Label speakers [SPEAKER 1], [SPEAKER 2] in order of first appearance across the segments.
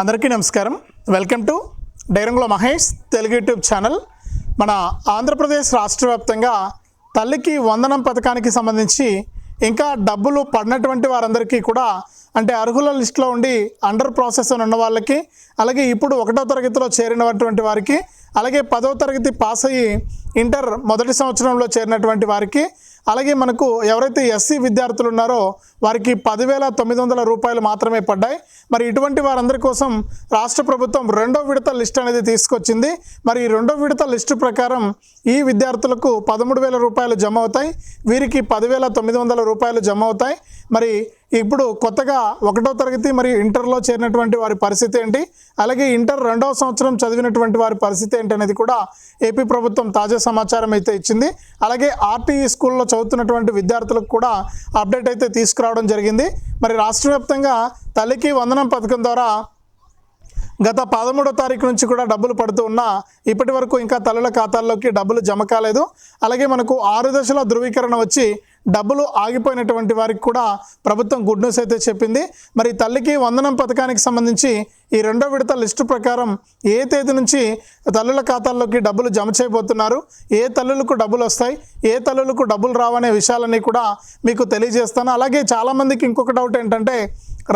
[SPEAKER 1] అందరికీ నమస్కారం. Welcome to డైరంగుల మహేష్ తెలుగు యూట్యూబ్ ఛానల్. మన ఆంధ్రప్రదేశ్ రాష్ట్ర వ్యాప్తంగా తల్లికి వందనం పథకానికి సంబంధించి ఇంకా డబ్బులు పడినటువంటి వారందరికీ కూడా అంటే అర్హుల లిస్టులో ఉండి అండర్ ప్రాసెస్ అని ఉన్న వాళ్ళకి అలాగే ఇప్పుడు ఒకటో తరగతిలో చేరినటువంటి వారికి అలాగే పదవ తరగతి పాస్ అయ్యి ఇంటర్ మొదటి సంవత్సరంలో చేరినటువంటి వారికి అలాగే మనకు ఎవరైతే ఎస్సీ విద్యార్థులు ఉన్నారో వారికి పదివేల తొమ్మిది వందల రూపాయలు మాత్రమే పడ్డాయి. మరి ఇటువంటి వారందరి కోసం రాష్ట్ర ప్రభుత్వం రెండో విడత లిస్ట్ అనేది తీసుకొచ్చింది. మరి ఈ రెండో విడత లిస్టు ప్రకారం ఈ విద్యార్థులకు పదమూడు వేల రూపాయలు జమ అవుతాయి. వీరికి పదివేల తొమ్మిది వందల రూపాయలు జమ అవుతాయి. మరి ఇప్పుడు కొత్తగా ఒకటో తరగతి మరియు ఇంటర్లో చేరినటువంటి వారి పరిస్థితి ఏంటి? అలాగే ఇంటర్ రెండవ సంవత్సరం చదివినటువంటి వారి పరిస్థితి ఏంటి అనేది కూడా ఏపీ ప్రభుత్వం తాజా సమాచారం అయితే ఇచ్చింది. అలాగే ఆర్టీఈ స్కూల్లో చదువుతున్నటువంటి విద్యార్థులకు కూడా అప్డేట్ అయితే తీసుకురావడం జరిగింది. మరి రాష్ట్ర వ్యాప్తంగా తల్లికి వందనం పథకం ద్వారా గత పదమూడో తారీఖు నుంచి కూడా డబ్బులు పడుతూ ఉన్నా ఇప్పటి వరకు ఇంకా తల్లుల ఖాతాల్లోకి డబ్బులు జమ కాలేదు. అలాగే మనకు ఆరు దశల ధృవీకరణ వచ్చి డబ్బులు ఆగిపోయినటువంటి వారికి కూడా ప్రభుత్వం గుడ్ న్యూస్ అయితే చెప్పింది. మరి తల్లికి వందనం పథకానికి సంబంధించి ఈ రెండో విడత లిస్టు ప్రకారం ఏ తేదీ నుంచి తల్లుల ఖాతాల్లోకి డబ్బులు జమ చేయబోతున్నారు? ఏ తల్లులకు డబ్బులు వస్తాయి? ఏ తల్లులకు డబ్బులు రావనే విషయాలన్నీ కూడా మీకు తెలియజేస్తాను. అలాగే చాలామందికి ఇంకొక డౌట్ ఏంటంటే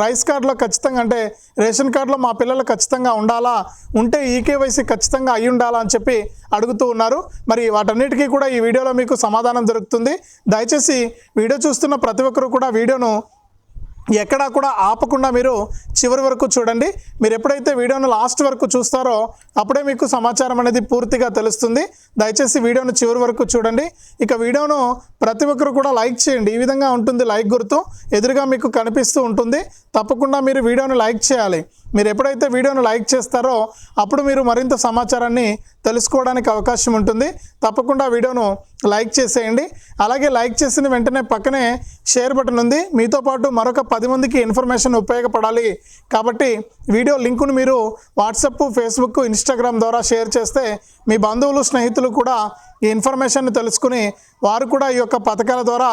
[SPEAKER 1] రైస్ కార్డులో ఖచ్చితంగా అంటే రేషన్ కార్డులో మా పిల్లలు ఖచ్చితంగా ఉండాలా? ఉంటే ఈకేవైసీ ఖచ్చితంగా అయి ఉండాలా అని చెప్పి అడుగుతూ ఉన్నారు. మరి వాటన్నిటికీ కూడా ఈ వీడియోలో మీకు సమాధానం దొరుకుతుంది. దయచేసి వీడియో చూస్తున్న ప్రతి ఒక్కరు కూడా వీడియోను ఎక్కడా కూడా ఆపకుండా మీరు చివరి వరకు చూడండి. మీరు ఎప్పుడైతే వీడియోను లాస్ట్ వరకు చూస్తారో అప్పుడే మీకు సమాచారం అనేది పూర్తిగా తెలుస్తుంది. దయచేసి వీడియోను చివరి వరకు చూడండి. ఇక వీడియోను ప్రతి ఒక్కరు కూడా లైక్ చేయండి. ఈ విధంగా ఉంటుంది లైక్ గుర్తు ఎదురుగా మీకు కనిపిస్తూ ఉంటుంది. తప్పకుండా మీరు వీడియోను లైక్ చేయాలి. మీరు ఎప్పుడైతే వీడియోను లైక్ చేస్తారో అప్పుడు మీరు మరింత సమాచారాన్ని తెలుసుకోవడానికి అవకాశం ఉంటుంది. తప్పకుండా వీడియోను లైక్ చేసేయండి. అలాగే లైక్ చేసిన వెంటనే పక్కనే షేర్ బటన్ ఉంది. మీతో పాటు మరొక పది మందికి ఇన్ఫర్మేషన్ ఉపయోగపడాలి కాబట్టి వీడియో లింకును మీరు వాట్సప్ ఫేస్బుక్ ఇన్స్టాగ్రామ్ ద్వారా షేర్ చేస్తే మీ బంధువులు స్నేహితులు కూడా ఈ ఇన్ఫర్మేషన్ తెలుసుకుని వారు కూడా ఈ యొక్క పథకాల ద్వారా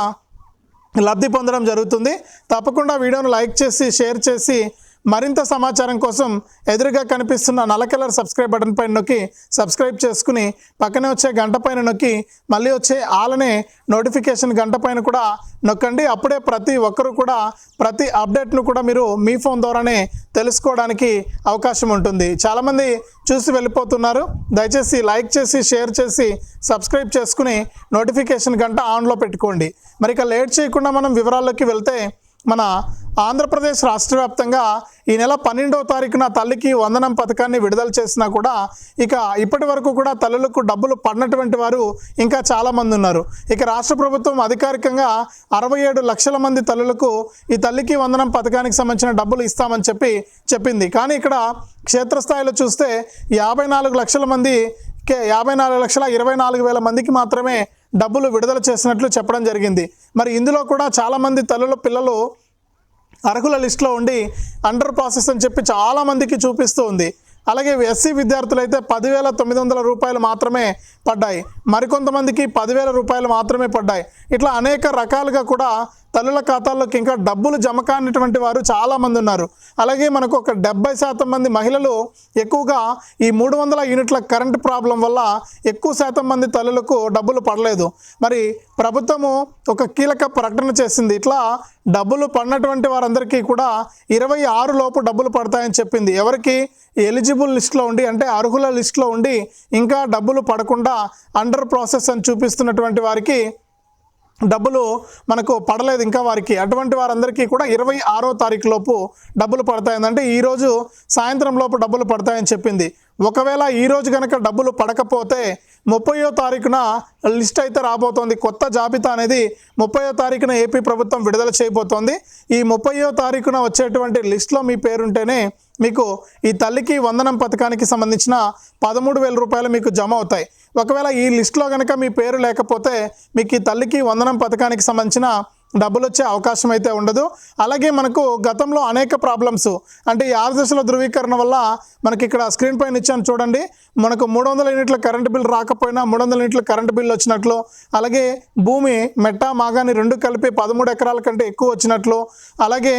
[SPEAKER 1] లబ్ధి పొందడం జరుగుతుంది. తప్పకుండా వీడియోను లైక్ చేసి షేర్ చేసి మరింత సమాచారం కోసం ఎదురుగా కనిపిస్తున్న నల్ల కలర్ సబ్స్క్రైబ్ బటన్ పైన నొక్కి సబ్స్క్రైబ్ చేసుకుని పక్కనే వచ్చే గంట పైన నొక్కి మళ్ళీ వచ్చే ఆలనే నోటిఫికేషన్ గంట పైన కూడా నొక్కండి. అప్పుడే ప్రతి ఒక్కరు కూడా ప్రతి అప్డేట్ను కూడా మీరు మీ ఫోన్ ద్వారానే తెలుసుకోవడానికి అవకాశం ఉంటుంది. చాలామంది చూసి వెళ్ళిపోతున్నారు. దయచేసి లైక్ చేసి షేర్ చేసి సబ్స్క్రైబ్ చేసుకుని నోటిఫికేషన్ గంట ఆన్లో పెట్టుకోండి. మరి ఇక లేట్ చేయకుండా మనం వివరాల్లోకి వెళ్తే మన ఆంధ్రప్రదేశ్ రాష్ట్ర వ్యాప్తంగా ఈ నెల పన్నెండవ తారీఖున తల్లికి వందనం పథకాన్ని విడుదల చేసినా కూడా ఇక ఇప్పటి వరకు కూడా తల్లులకు డబ్బులు పడినటువంటి వారు ఇంకా చాలామంది ఉన్నారు. ఇక రాష్ట్ర ప్రభుత్వం అధికారికంగా అరవై ఏడు లక్షల మంది తల్లులకు ఈ తల్లికి వందనం పథకానికి సంబంధించిన డబ్బులు ఇస్తామని చెప్పి చెప్పింది. కానీ ఇక్కడ క్షేత్రస్థాయిలో చూస్తే యాభై నాలుగు లక్షల మంది కే యాభై నాలుగు లక్షల ఇరవై నాలుగు వేల మందికి మాత్రమే డబ్బులు విడుదల చేసినట్లు చెప్పడం జరిగింది. మరి ఇందులో కూడా చాలామంది తల్లుల పిల్లలు అర్హుల లిస్టులో ఉండి అండర్ ప్రాసెస్ అని చెప్పి చాలామందికి చూపిస్తూ ఉంది. అలాగే ఎస్సీ విద్యార్థులు అయితే పదివేల తొమ్మిది వందల రూపాయలు మాత్రమే పడ్డాయి. మరికొంతమందికి పదివేల రూపాయలు మాత్రమే పడ్డాయి. ఇట్లా అనేక రకాలుగా కూడా తల్లుల ఖాతాల్లోకి ఇంకా డబ్బులు జమ కానిటువంటి వారు చాలామంది ఉన్నారు. అలాగే మనకు ఒక డెబ్బై శాతం మంది మహిళలు ఎక్కువగా ఈ మూడు వందల యూనిట్ల కరెంట్ ప్రాబ్లం వల్ల ఎక్కువ శాతం మంది తల్లులకు డబ్బులు పడలేదు. మరి ప్రభుత్వము ఒక కీలక ప్రకటన చేసింది. ఇట్లా డబ్బులు పడినటువంటి వారందరికీ కూడా ఇరవై ఆరు లోపు డబ్బులు పడతాయని చెప్పింది. ఎవరికి? ఎలిజిబుల్ లిస్ట్లో ఉండి అంటే అర్హుల లిస్ట్లో ఉండి ఇంకా డబ్బులు పడకుండా అండర్ ప్రాసెస్ అని చూపిస్తున్నటువంటి వారికి డబ్బులు మనకు పడలేదు ఇంకా వారికి. అటువంటి వారందరికీ కూడా ఇరవై ఆరో తారీఖు లోపు డబ్బులు పడతాయని అంటే ఈరోజు సాయంత్రం లోపు డబ్బులు పడతాయని చెప్పింది. ఒకవేళ ఈరోజు కనుక డబ్బులు పడకపోతే ముప్పయో తారీఖున లిస్ట్ అయితే రాబోతోంది. కొత్త జాబితా అనేది ముప్పయో తారీఖున ఏపీ ప్రభుత్వం విడుదల చేయబోతోంది. ఈ ముప్పయో తారీఖున వచ్చేటువంటి లిస్ట్లో మీ పేరుంటేనే మీకు ఈ తల్లికి వందనం పథకానికి సంబంధించిన పదమూడు వేల రూపాయలు మీకు జమ అవుతాయి. ఒకవేళ ఈ లిస్ట్లో కనుక మీ పేరు లేకపోతే మీకు ఈ తల్లికి వందనం పథకానికి సంబంధించిన డబ్బులు వచ్చే అవకాశం అయితే ఉండదు. అలాగే మనకు గతంలో అనేక ప్రాబ్లమ్స్ అంటే ఈ ఆరు దశల ధృవీకరణ వల్ల మనకి ఇక్కడ స్క్రీన్ పైన ఇచ్చాను చూడండి. మనకు మూడు వందల యూనిట్ల కరెంటు బిల్ రాకపోయినా మూడు వందల యూనిట్ల కరెంటు బిల్ వచ్చినట్లు అలాగే భూమి మెట్ట మాగాని రెండు కలిపి పదమూడు ఎకరాల కంటే ఎక్కువ వచ్చినట్లు అలాగే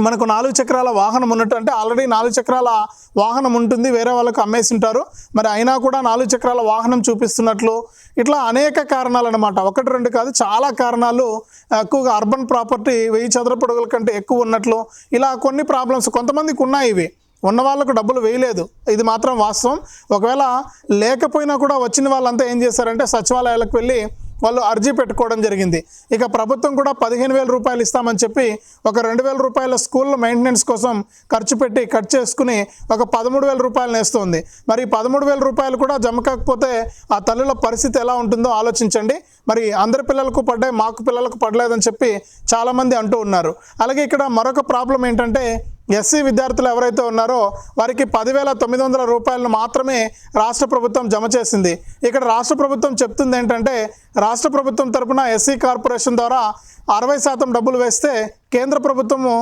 [SPEAKER 1] మనకు నాలుగు చక్రాల వాహనం ఉన్నట్టు అంటే ఆల్రెడీ నాలుగు చక్రాల వాహనం ఉంటుంది వేరే వాళ్ళకు అమ్మేసి ఉంటారు మరి అయినా కూడా నాలుగు చక్రాల వాహనం చూపిస్తున్నట్లు ఇట్లా అనేక కారణాలు అనమాట ఒకటి రెండు కాదు చాలా కారణాలు ఎక్కువగా అర్బన్ ప్రాపర్టీ వెయ్యి చదరపు అడుగుల కంటే ఎక్కువ ఉన్నట్లు ఇలా కొన్ని ప్రాబ్లమ్స్ కొంతమందికి ఉన్నాయి ఇవి. ఉన్న వాళ్ళకు డబ్బులు వేయలేదు. ఇది మాత్రం వాస్తవం. ఒకవేళ లేకపోయినా కూడా వచ్చిన వాళ్ళంతా ఏం చేశారంటే సచివాలయాలకు వెళ్ళి వాళ్ళు అర్జీ పెట్టుకోవడం జరిగింది. ఇక ప్రభుత్వం కూడా పదిహేను వేల రూపాయలు ఇస్తామని చెప్పి ఒక రెండు వేల రూపాయల స్కూల్ మెయింటెనెన్స్ కోసం ఖర్చు పెట్టి కట్ చేసుకుని ఒక పదమూడు వేల రూపాయలు నేస్తుంది. మరి పదమూడు వేల రూపాయలు కూడా జమ కాకపోతే ఆ తల్లుల పరిస్థితి ఎలా ఉంటుందో ఆలోచించండి. మరి అందరి పిల్లలకు పడ్డాయి మాకు పిల్లలకు పడలేదని చెప్పి చాలామంది అంటూ ఉన్నారు. అలాగే ఇక్కడ మరొక ప్రాబ్లం ఏంటంటే ఎస్సీ విద్యార్థులు ఎవరైతే ఉన్నారో వారికి పదివేల తొమ్మిది వందల రూపాయలను మాత్రమే రాష్ట్ర ప్రభుత్వం జమ చేసింది. ఇక్కడ రాష్ట్ర ప్రభుత్వం చెప్తుంది ఏంటంటే రాష్ట్ర ప్రభుత్వం తరపున ఎస్సీ కార్పొరేషన్ ద్వారా అరవై శాతం డబ్బులు వేస్తే కేంద్ర ప్రభుత్వము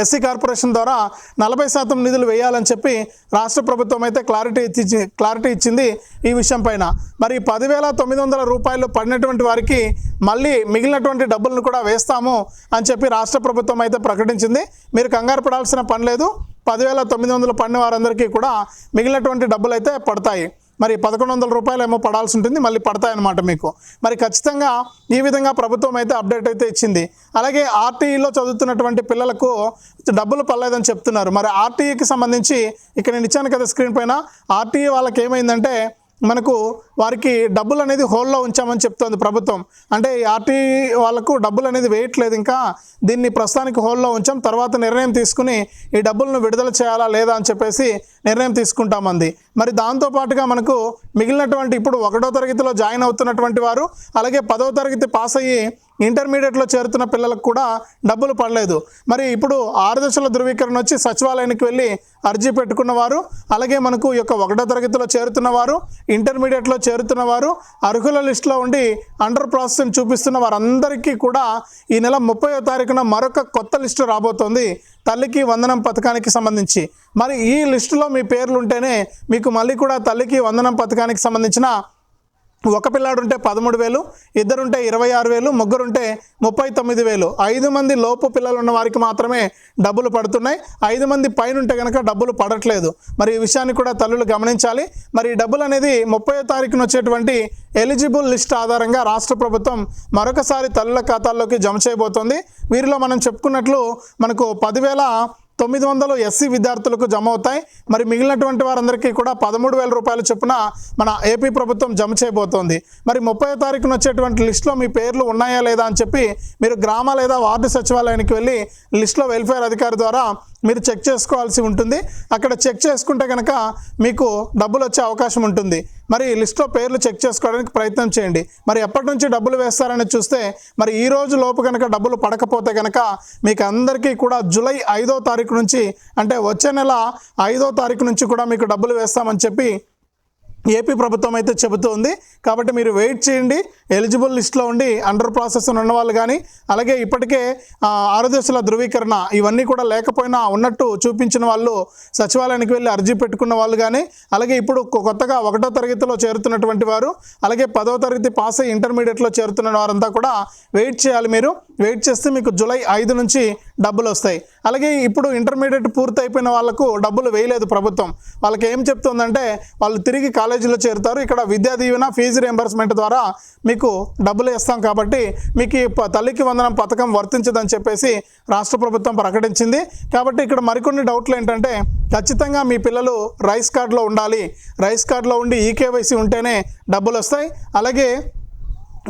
[SPEAKER 1] ఎస్సీ కార్పొరేషన్ ద్వారా నలభై శాతం నిధులు వేయాలని చెప్పి రాష్ట్ర ప్రభుత్వం అయితే క్లారిటీ ఇచ్చి క్లారిటీ ఇచ్చింది ఈ విషయం పైన. మరి పదివేల తొమ్మిది వందల రూపాయలు పడినటువంటి వారికి మళ్ళీ మిగిలినటువంటి డబ్బులను కూడా వేస్తాము అని చెప్పి రాష్ట్ర ప్రభుత్వం అయితే ప్రకటించింది. మీరు కంగారు పడాల్సిన పని లేదు. పదివేల తొమ్మిది వందలు పడిన వారందరికీ కూడా మిగిలినటువంటి డబ్బులు అయితే పడతాయి. మరి పదకొండు వందల రూపాయలు ఏమో పడాల్సి ఉంటుంది మళ్ళీ పడతాయన్నమాట మీకు. మరి ఖచ్చితంగా ఈ విధంగా ప్రభుత్వం అయితే అప్డేట్ అయితే ఇచ్చింది. అలాగే ఆర్టీఈలో చదువుతున్నటువంటి పిల్లలకు డబ్బులు పడలేదని చెప్తున్నారు. మరి ఆర్టీఈకి సంబంధించి ఇక్కడ నేను ఇచ్చాను కదా స్క్రీన్ పైన. ఆర్టీఈ వాళ్ళకి ఏమైందంటే మనకు వారికి డబ్బులు అనేది హోల్లో ఉంచామని చెప్తోంది ప్రభుత్వం. అంటే ఈ ఆర్టీ వాళ్ళకు డబ్బులు అనేది వేయట్లేదు ఇంకా. దీన్ని ప్రస్తుతానికి హోల్లో ఉంచాం. తర్వాత నిర్ణయం తీసుకుని ఈ డబ్బులను విడుదల చేయాలా లేదా అని చెప్పేసి నిర్ణయం తీసుకుంటామంది. మరి దాంతోపాటుగా మనకు మిగిలినటువంటి ఇప్పుడు ఒకటో తరగతిలో జాయిన్ అవుతున్నటువంటి వారు అలాగే పదవ తరగతి పాస్ అయ్యి ఇంటర్మీడియట్లో చేరుతున్న పిల్లలకు కూడా డబ్బులు పడలేదు. మరి ఇప్పుడు ఆరు దశల ధృవీకరణ వచ్చి సచివాలయానికి వెళ్ళి అర్జీ పెట్టుకున్నవారు అలాగే మనకు ఈ యొక్క ఒకటో తరగతిలో చేరుతున్న వారు ఇంటర్మీడియట్లో చేరుతున్న వారు అర్హుల లిస్టులో ఉండి అండర్ ప్రాసెసింగ్ చూపిస్తున్న వారందరికీ కూడా ఈ నెల ముప్పయో తారీఖున మరొక కొత్త లిస్టు రాబోతోంది. తల్లికి వందనం పథకానికి సంబంధించి. మరి ఈ లిస్టులో మీ పేర్లు ఉంటేనే మీకు మళ్ళీ కూడా తల్లికి వందనం పథకానికి సంబంధించిన ఒక పిల్లాడు ఉంటే పదమూడు వేలు ఇద్దరుంటే ఇరవై ఆరు వేలు ముగ్గురుంటే ముప్పై తొమ్మిది వేలు. ఐదు మంది లోపు పిల్లలు ఉన్న వారికి మాత్రమే డబ్బులు పడుతున్నాయి. ఐదు మంది పైన ఉంటే కనుక డబ్బులు పడట్లేదు. మరి ఈ విషయాన్ని కూడా తల్లులు గమనించాలి. మరి ఈ డబ్బులు అనేది ముప్పై తారీఖున వచ్చేటువంటి ఎలిజిబుల్ లిస్ట్ ఆధారంగా రాష్ట్ర ప్రభుత్వం మరొకసారి తల్లుల ఖాతాల్లోకి జమ చేయబోతోంది. వీరిలో మనం చెప్పుకున్నట్లు మనకు పదివేల తొమ్మిది వందలు ఎస్సీ విద్యార్థులకు జమ అవుతాయి. మరి మిగిలినటువంటి వారందరికీ కూడా పదమూడు వేల రూపాయల చొప్పున మన ఏపీ ప్రభుత్వం జమ చేయబోతోంది. మరి ముప్పై తారీఖున వచ్చేటువంటి లిస్టులో మీ పేర్లు ఉన్నాయా లేదా అని చెప్పి మీరు గ్రామ లేదా వార్డు సచివాలయానికి వెళ్ళి లిస్టులో వెల్ఫేర్ అధికారి ద్వారా మీరు చెక్ చేసుకోవాల్సి ఉంటుంది. అక్కడ చెక్ చేసుకుంటే కనుక మీకు డబ్బులు వచ్చే అవకాశం ఉంటుంది. మరి లిస్ట్లో పేర్లు చెక్ చేసుకోవడానికి ప్రయత్నం చేయండి. మరి ఎప్పటి నుంచి డబ్బులు వేస్తారని చూస్తే మరి ఈ రోజు లోపు కనుక డబ్బులు పడకపోతే కనుక మీకు అందరికీ కూడా జూలై ఐదో తారీఖు నుంచి అంటే వచ్చే నెల ఐదో తారీఖు నుంచి కూడా మీకు డబ్బులు వేస్తామని చెప్పి ఏపీ ప్రభుత్వం అయితే చెబుతోంది. కాబట్టి మీరు వెయిట్ చేయండి. ఎలిజిబుల్ లిస్ట్లో ఉండి అండర్ ప్రాసెస్ ఉన్న వాళ్ళు కానీ అలాగే ఇప్పటికే ఆరోగ్యశుల ధృవీకరణ ఇవన్నీ కూడా లేకపోయినా ఉన్నట్టు చూపించిన వాళ్ళు సచివాలయానికి వెళ్ళి అర్జీ పెట్టుకున్న వాళ్ళు కానీ అలాగే ఇప్పుడు కొత్తగా ఒకటో తరగతిలో చేరుతున్నటువంటి వారు అలాగే పదో తరగతి పాస్ అయ్యి ఇంటర్మీడియట్లో చేరుతున్న వారంతా కూడా వెయిట్ చేయాలి మీరు. వెయిట్ చేస్తే మీకు జూలై ఐదు నుంచి డబ్బులు వస్తాయి. అలాగే ఇప్పుడు ఇంటర్మీడియట్ పూర్తి అయిపోయిన వాళ్ళకు డబ్బులు వేయలేదు ప్రభుత్వం. వాళ్ళకి ఏం చెప్తుందంటే వాళ్ళు తిరిగి కాలేజీలో చేరుతారు. ఇక్కడ విద్యా దీవెన ఫీజు రియంబర్స్మెంట్ ద్వారా మీకు డబ్బులు ఇస్తాం కాబట్టి మీకు ఈ ప- తల్లికి వందనం పథకం వర్తించదని చెప్పేసి రాష్ట్ర ప్రభుత్వం ప్రకటించింది. కాబట్టి ఇక్కడ మరికొన్ని డౌట్లు ఏంటంటే ఖచ్చితంగా మీ పిల్లలు రైస్ కార్డులో ఉండాలి. రైస్ కార్డులో ఉండి ఈకేవైసీ ఉంటేనే డబ్బులు వస్తాయి. అలాగే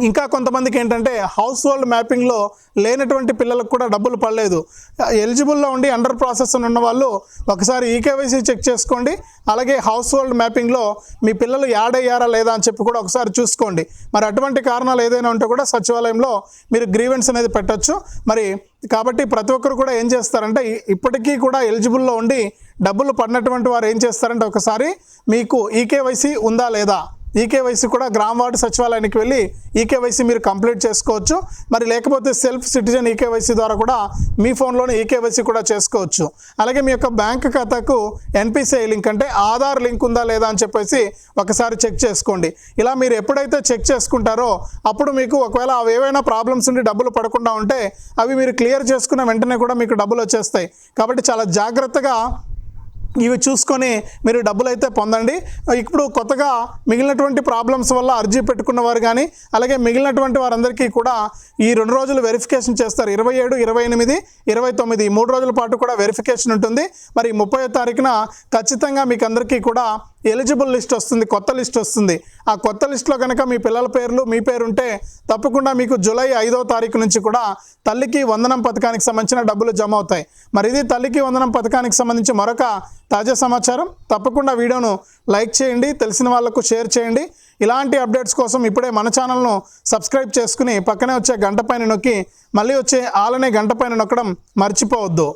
[SPEAKER 1] ఇంకా కొంతమందికి ఏంటంటే హౌస్ హోల్డ్ మ్యాపింగ్లో లేనటువంటి పిల్లలకు కూడా డబ్బులు పడలేదు. ఎలిజిబుల్లో ఉండి అండర్ ప్రాసెస్ ఉన్న వాళ్ళు ఒకసారి ఈకేవైసీ చెక్ చేసుకోండి. అలాగే హౌస్ హోల్డ్ మ్యాపింగ్లో మీ పిల్లలు యాడ్ అయ్యారా లేదా అని చెప్పి కూడా ఒకసారి చూసుకోండి. మరి అటువంటి కారణాలు ఏదైనా ఉంటే కూడా సచివాలయంలో మీరు గ్రీవెన్స్ అనేది పెట్టొచ్చు. మరి కాబట్టి ప్రతి ఒక్కరు కూడా ఏం చేస్తారంటే ఇప్పటికీ కూడా ఎలిజిబుల్లో ఉండి డబ్బులు పడినటువంటి వారు ఏం చేస్తారంటే ఒకసారి మీకు ఈకేవైసీ ఉందా లేదా? ఈకేవైసీ కూడా గ్రామ వార్డు సచివాలయానికి వెళ్ళి ఈకేవైసీ మీరు కంప్లీట్ చేసుకోవచ్చు. మరి లేకపోతే సెల్ఫ్ సిటిజన్ ఈకేవైసీ ద్వారా కూడా మీ ఫోన్లోనే ఈకేవైసీ కూడా చేసుకోవచ్చు. అలాగే మీ యొక్క బ్యాంక్ ఖాతాకు ఎన్పిసిఐ లింక్ అంటే ఆధార్ లింక్ ఉందా లేదా అని చెప్పేసి ఒకసారి చెక్ చేసుకోండి. ఇలా మీరు ఎప్పుడైతే చెక్ చేసుకుంటారో అప్పుడు మీకు ఒకవేళ అవి ఏవైనా ప్రాబ్లమ్స్ ఉండి డబ్బులు పడకుండా ఉంటే అవి మీరు క్లియర్ చేసుకున్న వెంటనే కూడా మీకు డబ్బులు వచ్చేస్తాయి. కాబట్టి చాలా జాగ్రత్తగా ఇవి చూసుకొని మీరు డబ్బులు అయితే పొందండి. ఇప్పుడు కొత్తగా మిగిలినటువంటి ప్రాబ్లమ్స్ వల్ల అర్జీ పెట్టుకున్న వారు కానీ అలాగే మిగిలినటువంటి వారందరికీ కూడా ఈ రెండు రోజులు వెరిఫికేషన్ చేస్తారు. ఇరవై ఏడు ఇరవై ఎనిమిది ఇరవై తొమ్మిది మూడు రోజుల పాటు కూడా వెరిఫికేషన్ ఉంటుంది. మరి ముప్పై తారీఖున ఖచ్చితంగా మీకు అందరికీ కూడా ఎలిజిబుల్ లిస్ట్ వస్తుంది కొత్త లిస్ట్ వస్తుంది. ఆ కొత్త లిస్ట్లో కనుక మీ పిల్లల పేర్లు మీ పేరు ఉంటే తప్పకుండా మీకు జూలై ఐదో తారీఖు నుంచి కూడా తల్లికి వందనం పథకానికి సంబంధించిన డబ్బులు జమ అవుతాయి. మరి ఇది తల్లికి వందనం పథకానికి సంబంధించి మరొక తాజా సమాచారం. తప్పకుండా వీడియోను లైక్ చేయండి తెలిసిన వాళ్ళకు షేర్ చేయండి. ఇలాంటి అప్డేట్స్ కోసం ఇప్పుడే మన ఛానల్ను సబ్స్క్రైబ్ చేసుకుని పక్కనే వచ్చే గంట పైన నొక్కి మళ్ళీ వచ్చే ఆలనే గంట పైన నొక్కడం మర్చిపోవద్దు.